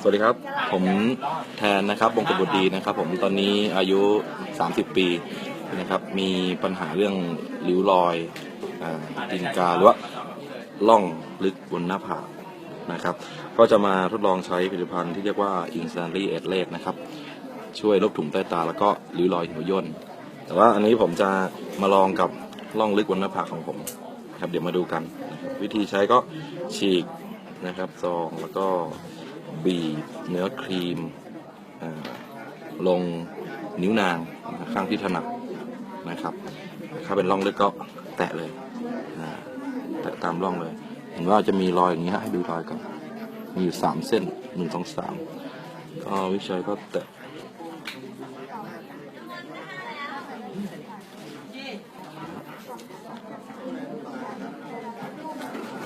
สวัสดีครับ ผมแทนนะครับบงกบุตรดีนะครับ ผมตอนนี้อายุ 30 ปีนะครับ มีปัญหาเรื่องริ้วรอยอาตีนกาหรือว่าล่องลึกบนหน้าผากนะครับ ก็จะมาทดลองใช้ผลิตภัณฑ์ที่เรียกว่า i n s t a n t l y e d l e นะครับ ช่วยลบถุงใต้ตาแล้วก็ริ้วรอยหัวย่น แต่ว่าอันนี้ผมจะมาลองกับล่องลึกบนหน้าผากของผมครับเดี๋ยวมาดูกัน วิธีใช้ก็ฉีก นะครับซองแล้วก็บีบเนื้อครีมลงนิ้วนางข้างที่ถนัดนะครับ ถ้าเป็นร่องเล็กก็แตะเลยแตะตามร่องเลย เห็นว่าจะมีรอยอย่างนี้ฮะให้ดูรอยก่อนมีอยู่สามเส้นหนึ่งสองสามก็วิชัยก็แตะ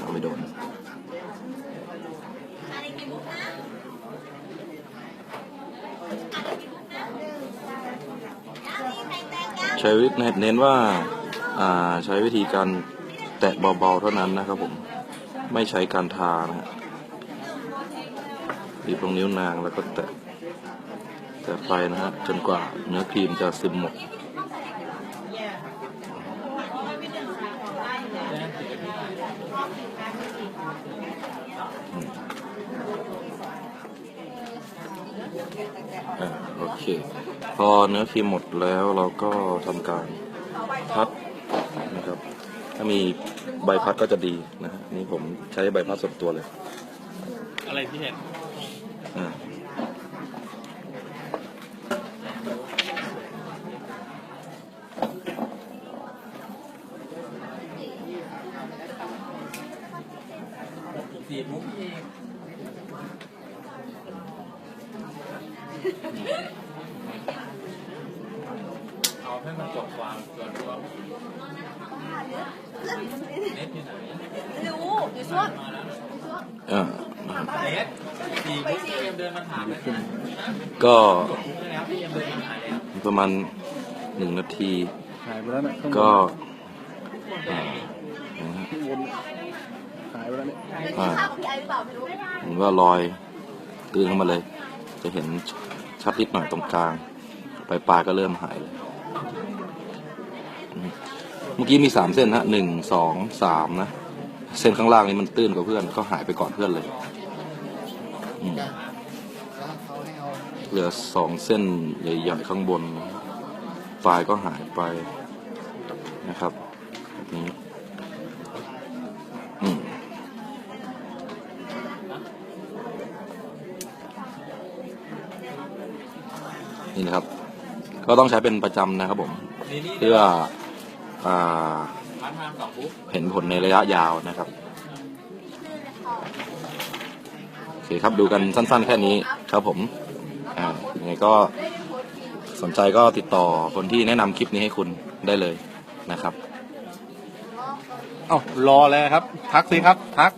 เอาไม่โดน ใช้วิธีเน้นว่าใช้วิธีการแตะเบาๆเท่านั้นนะครับผมไม่ใช้การทานะฮะบีบตรงนิ้วนางแล้วก็แตะแตะไปนะฮะจนกว่าเนื้อครีมจะซึมหมด อ่าโอเค พอเนื้อครีมหมดแล้วเราก็ทำการพัดนะครับ ถ้ามีใบพัดก็จะดีนะฮะนี่ผมใช้ใบพัดส่วนตัวเลยอะไรที่เห็นอ่าสีมุก เองเอาให้มันจบความส่วนรวมเน็ตอยู่ไหนรู้อยู่ช่วงอ่านะครับเน็ตสีมุกพี่เอ็มเดินมาถามแล้วนะก็จบมุกได้แล้วพี่เอ็มเดินมาหาแล้วประมาณหนึ่งนาทีก็นะฮะข้างบนหายไปแล้วเนี่ยเป็นที่ข้าม่รู้เห็นว่ารอยตื้นเข้ามาเลย จะเห็น ชัดนิดหน่อยตรงกลาง ไปปลายก็เริ่มหายเลยเมื่อกี้มีสามเส้นฮะหนึ่งสองสามนะ เส้นข้างล่างนี้มันตื้นกว่าเพื่อนก็หายไปก่อนเพื่อนเลยเหลือสองเส้นใหญ่ๆข้างบนปลายก็หายไปนะครับแบบนี้ นี่นะครับ ก็ต้องใช้เป็นประจำนะครับผมนี่นี่เพื่ออ่าร้านทางสองปุ๊บเห็นผลในระยะยาวนะครับโอเคครับดูกันสั้น ๆ แค่นี้ครับผมอ่ายังไงก็สนใจก็ติดต่อคนที่แนะนำคลิปนี้ให้คุณได้เลยนะครับ เอ้ารอแล้วครับ ทักสิครับ ทัก